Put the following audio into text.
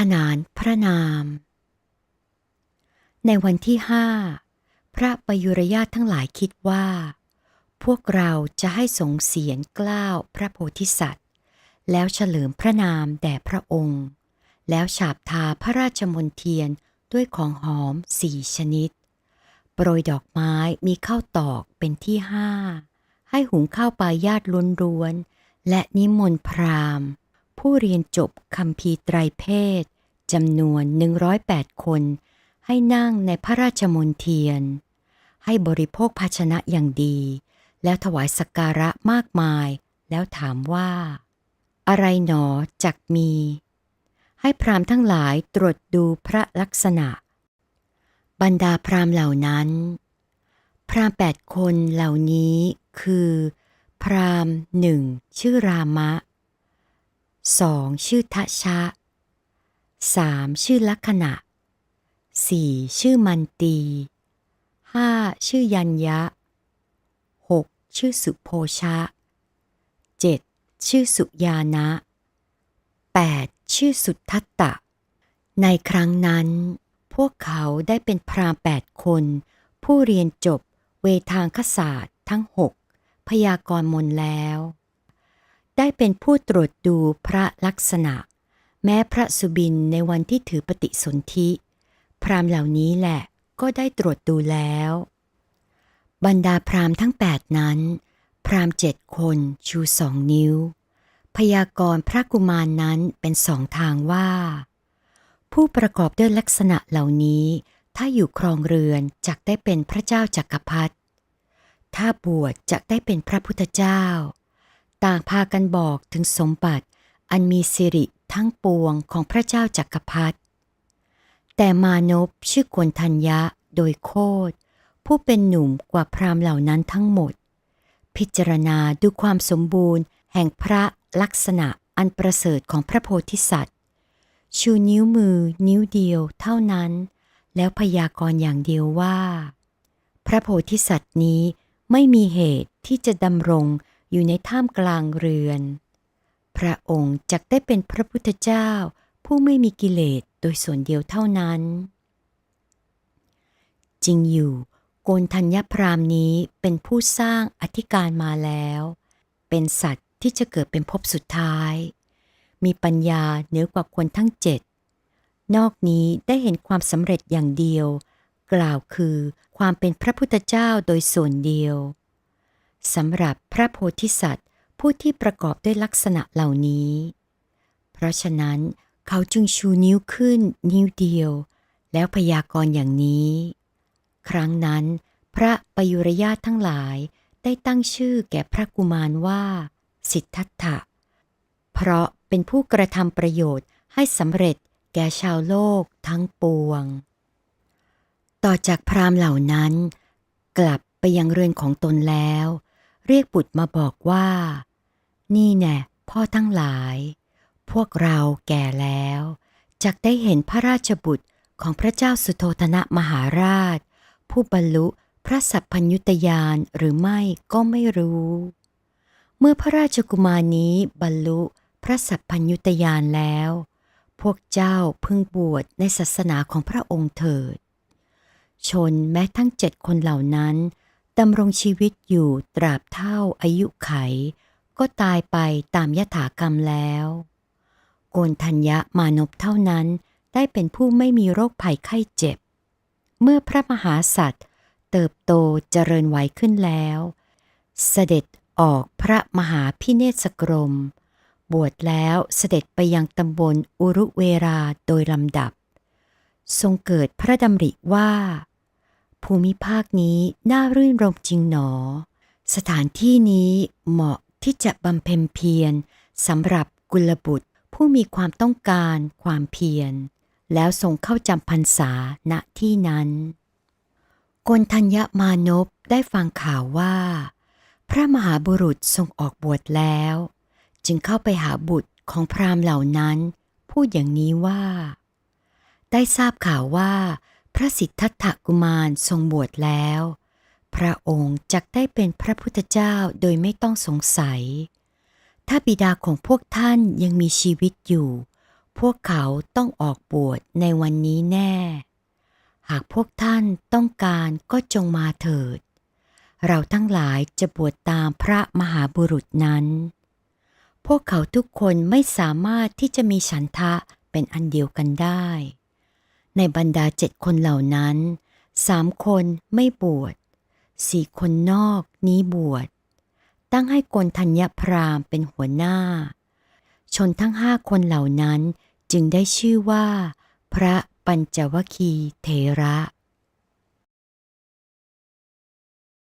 ขนานพระนาม ในวันที่ห้าพระปยุรญาตทั้งหลายคิดว่า พวกเราจะให้สงเสียนกล้าวพระโพธิสัตว์ แล้วเฉลิมพระนามแด่พระองค์ แล้วฉาบทาพระราชมนเทียนด้วยของหอมสี่ชนิด โปรยดอกไม้มีข้าวตอกเป็นที่ห้า ให้หุงข้าวปลายาตล้วนๆและนิมนต์พราหมณ์ ผู้เรียนจบคำพีร์ไตรเพศ จำนวน 108 คน ให้นั่งในพระราชมนเทียน ให้บริโภคภาชนะอย่างดี แล้วถวายสักการะมากมาย แล้วถามว่า อะไรหนอจักมี ให้พรามทั้งหลายตรวจดูพระลักษณะ บรรดาพรามเหล่านั้น พรามแปดคนเหล่านี้คือ พรามหนึ่งชื่อรามะสองชื่อทะชะ สามชื่อลักษณะสี่ชื่อมันตีห้าชื่อยัญญะหกชื่อสุโพชะเจ็ดชื่อสุยานะแปดชื่อสุทัตตะ ในครั้งนั้น พวกเขาได้เป็นพราหมณ์แปดคน ผู้เรียนจบเวทางคศาสตร์ทั้งหกพยากรณ์มนแล้ว ได้เป็นผู้ตรวจดูพระลักษณะ แม้พระสุบินในวันที่ถือปฏิสนธิ พรามเหล่านี้แหละก็ได้ตรวจดูแล้ว บรรดาพรามทั้งแปดนั้น พรามเจ็ดคนชูสองนิ้ว พยากรณ์พระกุมารนนั้นเป็นสองทางว่า ผู้ประกอบด้วยลักษณะเหล่านี้ ถ้าอยู่ครองเรือนจักได้เป็นพระเจ้าจักรพรรดิถ้าบวชจะได้เป็นพระพุทธเจ้า ต่างพากันบอกถึงสมบัติอันมีสิริ ทั้งปวงของพระเจ้าจักรพรรดิแต่มานพชื่อกวนทัญญะโดยโคดผู้เป็นหนุ่มกว่าพราหมณ์เหล่านั้นทั้งหมด พิจารณาดูความสมบูรณ์ แห่งพระลักษณะอันประเสริฐของพระโพธิสัตว์ ชูนิ้วมือนิ้วเดียวเท่านั้น แล้วพยากรณ์อย่างเดียวว่า พระโพธิสัตว์นี้ไม่มีเหตุที่จะดำรงอยู่ในท่ามกลางเรือน พระองค์จักได้เป็นพระพุทธเจ้า ผู้ไม่มีกิเลสโดยส่วนเดียวเท่านั้น จริงอยู่โกนธัญญพรามนี้เป็นผู้สร้างอธิการมาแล้ว เป็นสัตว์ที่จะเกิดเป็นภพสุดท้าย มีปัญญาเหนือกว่าคนทั้งเจ็ด นอกนี้ได้เห็นความสำเร็จอย่างเดียว กล่าวคือความเป็นพระพุทธเจ้าโดยส่วนเดียวสำหรับพระโพธิสัตว์ ผู้ที่ประกอบด้วยลักษณะเหล่านี้ เพราะฉะนั้นเขาจึงชูนิ้วขึ้นนิ้วเดียว แล้วพยากรณ์อย่างนี้ ครั้งนั้น พระปยุรญาตทั้งหลายได้ตั้งชื่อแก่พระกุมารว่า สิทธัตถะ เพราะเป็นผู้กระทำประโยชน์ให้สำเร็จแก่ชาวโลกทั้งปวง ต่อจากพราหมณ์เหล่านั้น กลับไปยังเรือนของตนแล้ว เรียกบุตรมาบอกว่า นี่แน่พ่อทั้งหลาย พวกเราแก่แล้วจักได้เห็นพระราชบุตรของพระเจ้าสุโธธนะมหาราช ผู้บรรลุพระสัพพัญญุตยานหรือไม่ก็ไม่รู้ เมื่อพระราชกุมารนี้บรรลุพระสัพพัญญุตยานแล้ว พวกเจ้าพึงบวชในศาสนาของพระองค์เถิด ชนแม้ทั้งเจ็ดคนเหล่านั้นดำรงชีวิตอยู่ตราบเท่าอายุไข ก็ตายไปตามยถากรรมแล้ว โกนทัญญะมานพเท่านั้นได้เป็นผู้ไม่มีโรคภัยไข้เจ็บ เมื่อพระมหาสัตว์ เติบโตเจริญวัยขึ้นแล้ว เสด็จออกพระมหาพิเนศกรม บวชแล้วเสด็จไปยังตำบลอุรุเวราโดยลำดับ ทรงเกิดพระดำริว่า ภูมิภาคนี้น่ารื่นรมจริงหนอ สถานที่นี้เหมาะ ที่จะบำเพ็ญเพียรสำหรับกุลบุตรผู้มีความต้องการความเพียร แล้วทรงเข้าจำพรรษาณที่นั้นกนทัญญมานพได้ฟังข่าวว่า พระมหาบุรุษทรงออกบวชแล้ว จึงเข้าไปหาบุตรของพราหมณ์เหล่านั้น พูดอย่างนี้ว่า ได้ทราบข่าวว่า พระสิทธัตถกุมารทรงบวชแล้ว พระองค์จักได้เป็นพระพุทธเจ้าโดยไม่ต้องสงสัย ถ้าบิดาของพวกท่านยังมีชีวิตอยู่ พวกเขาต้องออกบวชในวันนี้แน่ หากพวกท่านต้องการก็จงมาเถิด เราทั้งหลายจะบวชตามพระมหาบุรุษนั้น พวกเขาทุกคนไม่สามารถที่จะมีฉันทะเป็นอันเดียวกันได้ ในบรรดาเจ็ดคนเหล่านั้นสามคนไม่บวช สี่คนนอกนี้บวช ตั้งให้กนธัญญพรามเป็นหัวหน้า ชนทั้งห้าคนเหล่านั้นจึงได้ชื่อว่า พระปัญจวคีเทระ